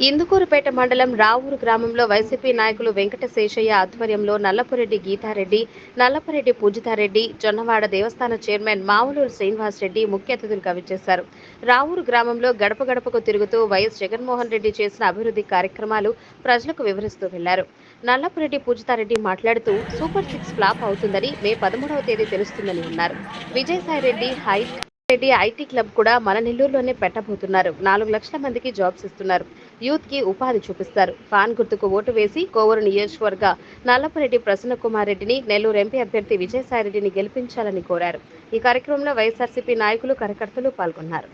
ఇందుకూరుపేట మండలం రావూరు గ్రామంలో వైసీపీ నాయకులు వెంకట శేషయ్య ఆధ్వర్యంలో నల్లపురెడ్డి గీతారెడ్డి నల్లపురెడ్డి పూజితారెడ్డి జొన్నవాడ దేవస్థాన చైర్మన్ మావులూరు శ్రీనివాస్ రెడ్డి ముఖ్య అతిథులుగా విచ్చేశారు. రావూరు గ్రామంలో గడప గడపకు తిరుగుతూ వైఎస్ జగన్మోహన్ రెడ్డి చేసిన అభివృద్ధి కార్యక్రమాలు ప్రజలకు వివరిస్తూ వెళ్ళారు. నల్లపురెడ్డి పూజితారెడ్డి మాట్లాడుతూ సూపర్ సిక్స్ ఫ్లాప్ అవుతుందని మే పదమూడవ తేదీ తెలుస్తుందని అన్నారు. విజయసాయిరెడ్డి హై రెడ్డి ఐటీ క్లబ్ కూడా మన నెల్లూరులోనే పెట్టబోతున్నారు. నాలుగు లక్షల మందికి జాబ్స్ ఇస్తున్నారు. యూత్కి ఉపాధి చూపిస్తారు. పాన్ గుర్తుకు ఓటు వేసి కోవూరు నియోజకవర్గ నల్లపరెడ్డి ప్రసన్న కుమార్ రెడ్డిని నెల్లూరు ఎంపీ అభ్యర్థి విజయసాయిరెడ్డిని గెలిపించాలని కోరారు. ఈ కార్యక్రమంలో వైఎస్ఆర్సీపీ నాయకులు కార్యకర్తలు పాల్గొన్నారు.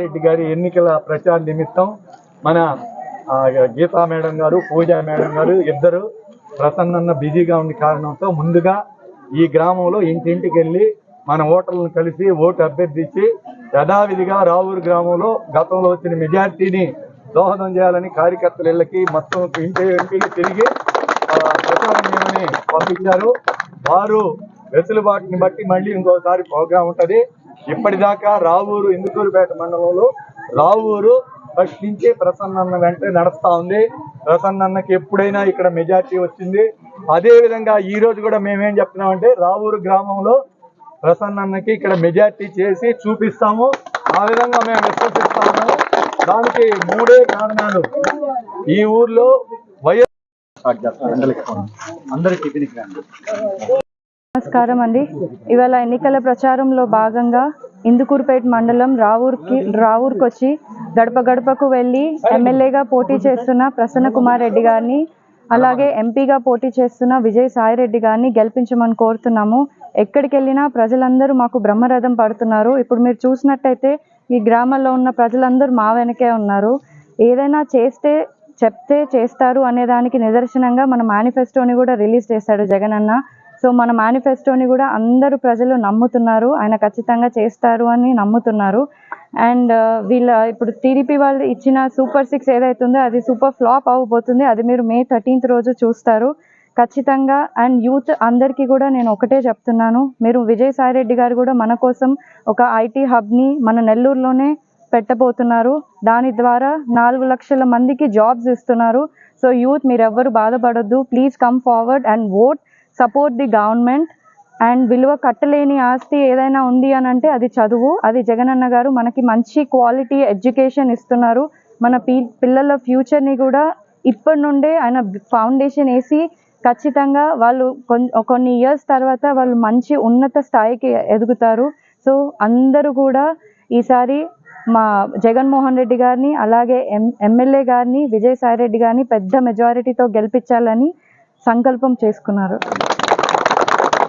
రెడ్డి గారి ఎన్నికల ప్రచార నిమిత్తం మన గీతా మేడం గారు పూజా మేడం గారు ఇద్దరు ప్రసన్న బిజీగా ఉన్న కారణంతో ముందుగా ఈ గ్రామంలో ఇంటింటికి వెళ్ళి మన ఓటర్లను కలిసి ఓటు అభ్యర్థించి యథావిధిగా రావూరు గ్రామంలో గతంలో వచ్చిన మెజార్టీని దోహదం చేయాలని కార్యకర్తల ఇళ్ళకి మొత్తం ఇంటి ఇంటికి తిరిగి ఆ, పంపించారు. వారు వెసులుబాటుని బట్టి మళ్ళీ ఇంకోసారి ప్రోగ్రాం ఉంటుంది. ఇప్పటిదాకా రావూరు ఇందుకూరుపేట మండలంలో రావూరు ఫస్ట్ నుంచి ప్రసన్నన్న వెంటనే నడుస్తా ఉంది. ప్రసన్నన్నకి ఎప్పుడైనా ఇక్కడ మెజార్టీ వచ్చింది. అదేవిధంగా ఈరోజు ఈ రోజు కూడా మేమేం చెప్తున్నామంటే రావూరు గ్రామంలో ప్రసన్నకి ఇక్కడ మెజార్టీ చేసి చూపిస్తాము. ఆ విధంగా మేము విశ్వసిస్తాము. దానికి మూడే కారణాలు. ఈ ఊర్లో వైఎస్ నమస్కారం అండి. ఇవాళ ఎన్నికల ప్రచారంలో భాగంగా ఇందుకూరుపేట మండలం రావూర్కి రావూర్కి వచ్చి గడప గడపకు వెళ్ళి ఎమ్మెల్యేగా పోటీ చేస్తున్న ప్రసన్న కుమార్ రెడ్డి గారిని అలాగే ఎంపీగా పోటీ చేస్తున్న విజయ్ సాయి రెడ్డి గారిని గెలిపించమని కోరుతున్నాము. ఎక్కడికి వెళ్ళినా ప్రజలందరూ మాకు బ్రహ్మరథం పడుతున్నారు. ఇప్పుడు మీరు చూసినట్టయితే ఈ గ్రామంలో ఉన్న ప్రజలందరూ మా వెనకే ఉన్నారు. ఏదైనా చేస్తే చెప్తే చేస్తారు అనే దానికి నిదర్శనంగా మన మేనిఫెస్టోని కూడా రిలీజ్ చేశాడు జగన్ అన్న. సో మన మేనిఫెస్టోని కూడా అందరూ ప్రజలు నమ్ముతున్నారు. ఆయన ఖచ్చితంగా చేస్తారు అని నమ్ముతున్నారు. అండ్ వీళ్ళ ఇప్పుడు టీడీపీ వాళ్ళు ఇచ్చిన సూపర్ సిక్స్ ఏదైతుందో అది సూపర్ ఫ్లాప్ అవ్వబోతుంది అది మీరు మే థర్టీన్త్ రోజు చూస్తారు. ఖచ్చితంగా అండ్ యూత్ అందరికీ కూడా నేను ఒకటే చెప్తున్నాను. మీరు విజయసాయి రెడ్డి గారు కూడా మన కోసం ఒక ఐటీ హబ్ని మన నెల్లూరులోనే పెట్టబోతున్నారు. దాని ద్వారా నాలుగు లక్షల మందికి జాబ్స్ ఇస్తున్నారు. సో యూత్ మీరెవ్వరు బాధపడొద్దు. Please come forward and vote support the government. And విలువ కట్టలేని ఆస్తి ఏదైనా ఉంది అని అంటే అది చదువు. అది జగనన్న గారు మనకి మంచి క్వాలిటీ ఎడ్యుకేషన్ ఇస్తున్నారు. మన పి పిల్లల ఫ్యూచర్ని కూడా ఇప్పటి నుండే ఆయన ఫౌండేషన్ వేసి ఖచ్చితంగా వాళ్ళు కొన్ని ఇయర్స్ తర్వాత వాళ్ళు మంచి ఉన్నత స్థాయికి ఎదుగుతారు. సో అందరూ కూడా ఈసారి మా జగన్మోహన్ రెడ్డి గారిని అలాగే ఎం ఎమ్మెల్యే గారిని విజయసాయి రెడ్డి గారిని పెద్ద మెజారిటీతో గెలిపించాలని సంకల్పం చేసుకున్నారు.